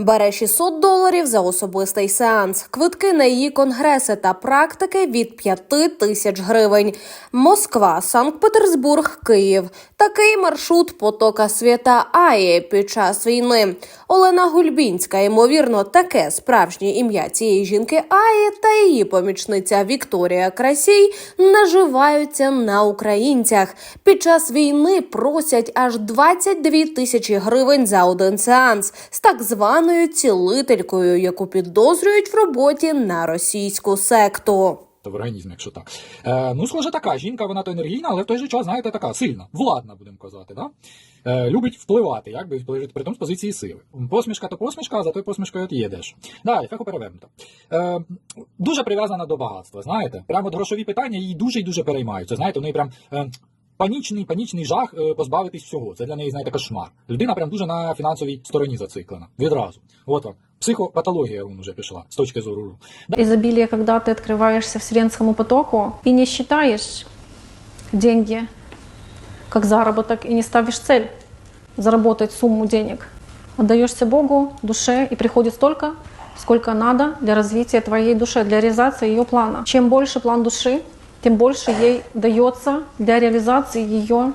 Бере 600 доларів за особистий сеанс, квитки на її конгреси та практики від 5 тисяч гривень. Москва, Санкт-Петербург, Київ. Такий маршрут потока свята Аї під час війни. Олена Гульбінська, ймовірно, таке справжнє ім'я цієї жінки Аї та її помічниця Вікторія Красій наживаються на українцях. Під час війни просять аж 22 тисячі гривень за один сеанс з так званою цілителькою, яку підозрюють в роботі на російську секту. в організмі, якщо так. Е, ну, схоже, така жінка, вона то енергійна, але в той же час, знаєте, така сильна, владна, будемо казати. Да? Е, любить впливати, якби впливати, при тому з позиції сили. Посмішка то посмішка, а за тою посмішкою от їдеш. Далі, феху перевернуто. Е, дуже прив'язана до багатства, знаєте. Прямо от грошові питання її дуже і дуже переймаються. Знаєте, неї прям. Е, Панічний, панічний жах е, позбавитись всього. Це для неї, знаєте, кошмар. Людина прям дуже на фінансовій стороні зациклена. Відразу. От вам. Психопатологія вон уже пішла з точки зору. изобилие, когда ты открываешься вселенскому потоку и не считаешь деньги как заработок и не ставишь цель заработать сумму денег. Отдаешься Богу, душе и приходит столько, сколько надо для развития твоей души, для реализации ее плана. Чем больше план души, тем больше ей дается для реализации ее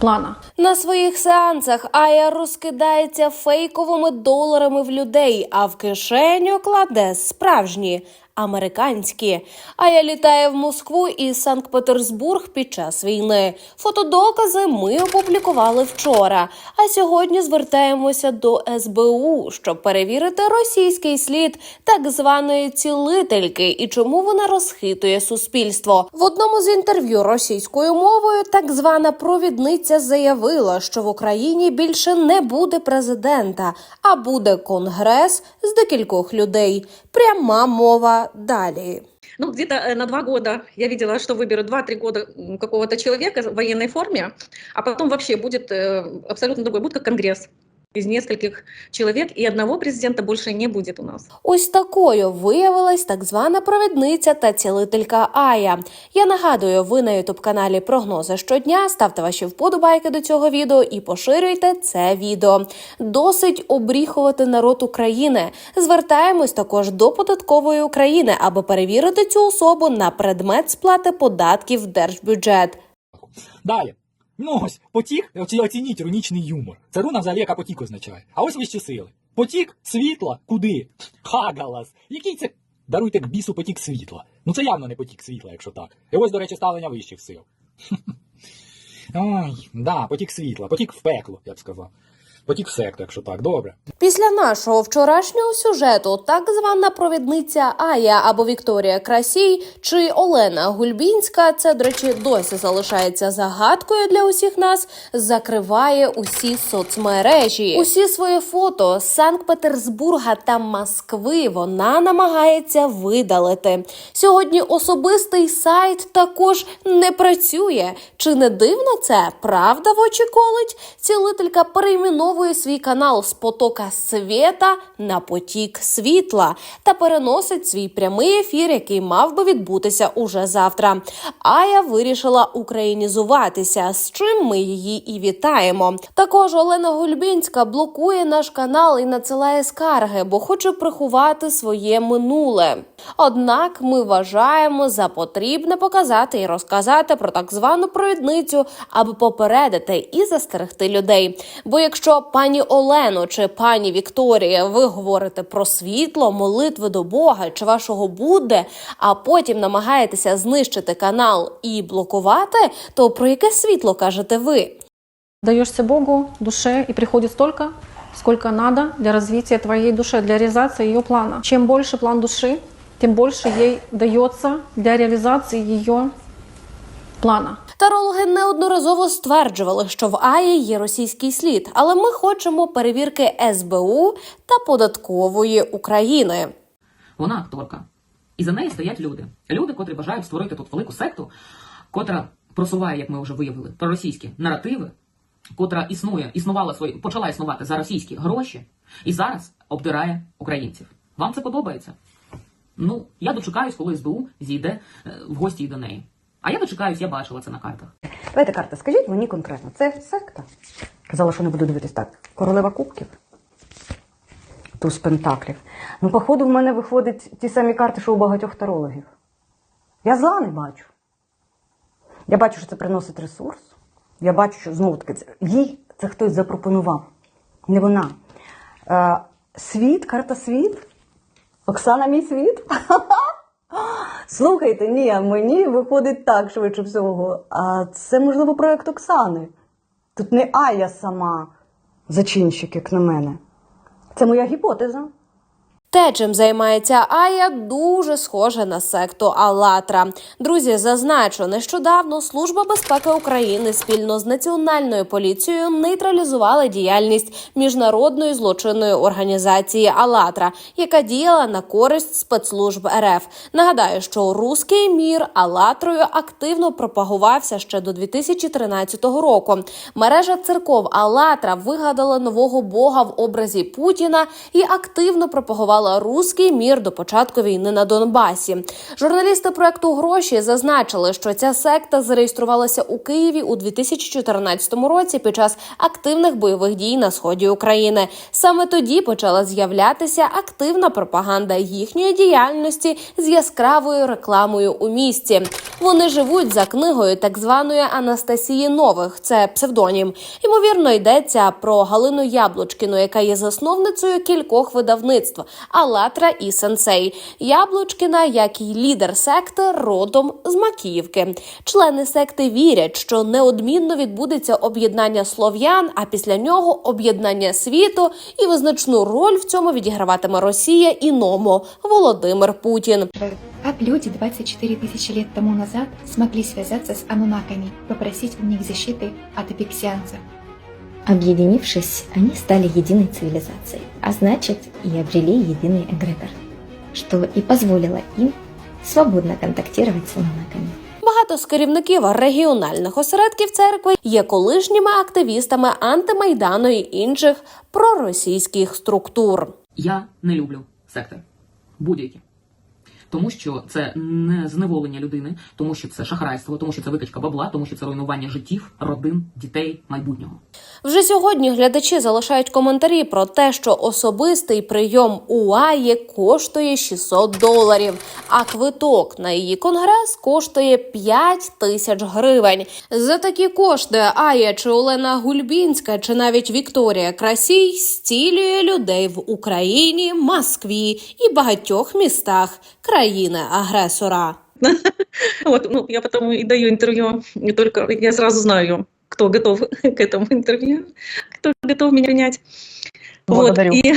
плана. На своїх сеансах Ая розкидається фейковими доларами в людей, а в кишеню кладе справжні. Американські Ая літає в Москву і Санкт-Петербург під час війни. Фотодокази ми опублікували вчора. А сьогодні звертаємося до СБУ, щоб перевірити російський слід так званої цілительки і чому вона розхитує суспільство. В одному з інтерв'ю російською мовою так звана провідниця заявила, що в Україні більше не буде президента, а буде конгрес з декількох людей. Пряма мова далі. Ну, где-то э, на два года я видела, что выберут 2-3 года м, какого-то человека в военной форме, а потом вообще будет э, абсолютно другой, будет как конгресс из нескольких человек, и одного президента больше не будет у нас. Ось такою виявилась так звана провідниця та цілителька Ая. Я нагадую, ви на ютуб каналі Прогнози щодня. Ставте ваші вподобайки до цього відео і поширюйте це відео. Досить обріхувати народ України. Звертаємось також до податкової України, аби перевірити цю особу на предмет сплати податків в держбюджет. Далі. Ну ось, потік, оцініть рунічний юмор. Це руна взагалі яка потік означає. А ось вищі сили. Потік світла куди? Хагалас. Який це? Даруйте к бісу потік світла. Ну це явно не потік світла, якщо так. І ось, до речі, ставлення вищих сил. Ой, да, потік світла, потік в пекло, я б сказав. Потік в якщо так, добре. Після нашого вчорашнього сюжету так звана провідниця Ая або Вікторія Красій чи Олена Гульбінська, це, до речі, досі залишається загадкою для усіх нас, закриває усі соцмережі. Усі свої фото з Санкт-Петербурга та Москви вона намагається видалити. Сьогодні особистий сайт також не працює. Чи не дивно це? Правда в очі колить? Цілителька перейменовує свій канал з потока світа на потік світла та переносить свій прямий ефір, який мав би відбутися уже завтра. Ая вирішила українізуватися, з чим ми її і вітаємо. Також Олена Гульбінська блокує наш канал і надсилає скарги, бо хоче приховати своє минуле. Однак ми вважаємо за потрібне показати і розказати про так звану провідницю, аби попередити і застерегти людей. Бо якщо пані Олено чи пані Вікторія, ви говорите про світло, молитви до Бога чи вашого Будди, а потім намагаєтеся знищити канал і блокувати, то про яке світло кажете ви? Даешься Богу, душе, и приходит столько, сколько надо для развития твоей души, для реализации ее плана. Чем больше план души, тем больше ей дается для реализации ее плана. Тарологи неодноразово стверджували, що в АІ є російський слід, але ми хочемо перевірки СБУ та податкової України. Вона акторка. І за нею стоять люди. Люди, котрі бажають створити тут велику секту, котра просуває, як ми вже виявили, проросійські наративи, котра існує, існувала свої, почала існувати за російські гроші і зараз обдирає українців. Вам це подобається? Ну, я дочекаюсь, коли СБУ зійде е, в гості до неї. А я дочекаюсь, я бачила це на картах. Давайте карта, скажіть мені конкретно, це секта? Казала, що не буду дивитись так. Королева кубків. туз пентаклів. Ну, походу, в мене виходять ті самі карти, що у багатьох тарологів. Я зла не бачу. Я бачу, що це приносить ресурс. Я бачу, що знову таки це, їй це хтось запропонував. Не вона. Е, світ, карта світ. Оксана, мій світ. Слухайте, ні, мені виходить так швидше всього. А це, можливо, проєкт Оксани. Тут не Ая сама зачинщик, як на мене. Це моя гіпотеза. Те, чим займається Ая, дуже схоже на секту Алатра. Друзі, зазначу, нещодавно Служба безпеки України спільно з національною поліцією нейтралізували діяльність міжнародної злочинної організації Алатра, яка діяла на користь спецслужб РФ. Нагадаю, що руський мір Алатрою активно пропагувався ще до 2013 року. Мережа церков Алатра вигадала нового бога в образі Путіна і активно пропагувала руський мір до початку війни на Донбасі. Журналісти проекту гроші зазначили, що ця секта зареєструвалася у Києві у 2014 році під час активних бойових дій на сході України. Саме тоді почала з'являтися активна пропаганда їхньої діяльності з яскравою рекламою у місті. Вони живуть за книгою так званої Анастасії Нових. Це псевдонім. Ймовірно, йдеться про Галину Яблучкіну, яка є засновницею кількох видавництв Алатра і Сенсей. Яблучкіна, як і лідер секти, родом з Макіївки. Члени секти вірять, що неодмінно відбудеться об'єднання слов'ян, а після нього об'єднання світу, і визначну роль в цьому відіграватиме Росія і Номо Володимир Путін. Как люди 24 тысячи лет тому назад смогли связаться с анунаками, попросить у них защиты от эпиксианцев? Объединившись, они стали единой цивилизацией, а значит и обрели единый эгрегор, что и позволило им свободно контактировать с анунаками. Багато з керівників регіональних осередків церкви є колишніми активістами антимайдану і інших проросійських структур. Я не люблю секти. Будь-які. Тому що це не зневолення людини, тому що це шахрайство, тому що це викачка бабла, тому що це руйнування життів, родин, дітей, майбутнього. Вже сьогодні глядачі залишають коментарі про те, що особистий прийом у Аї коштує 600 доларів, а квиток на її конгрес коштує 5 тисяч гривень. За такі кошти Ая чи Олена Гульбінська, чи навіть Вікторія Красій стілює людей в Україні, Москві і багатьох містах країни-агресора. Вот, ну, я потому и даю интервью, не только, я сразу знаю, кто готов к этому интервью, кто готов меня принять. Вот, Благодарю. и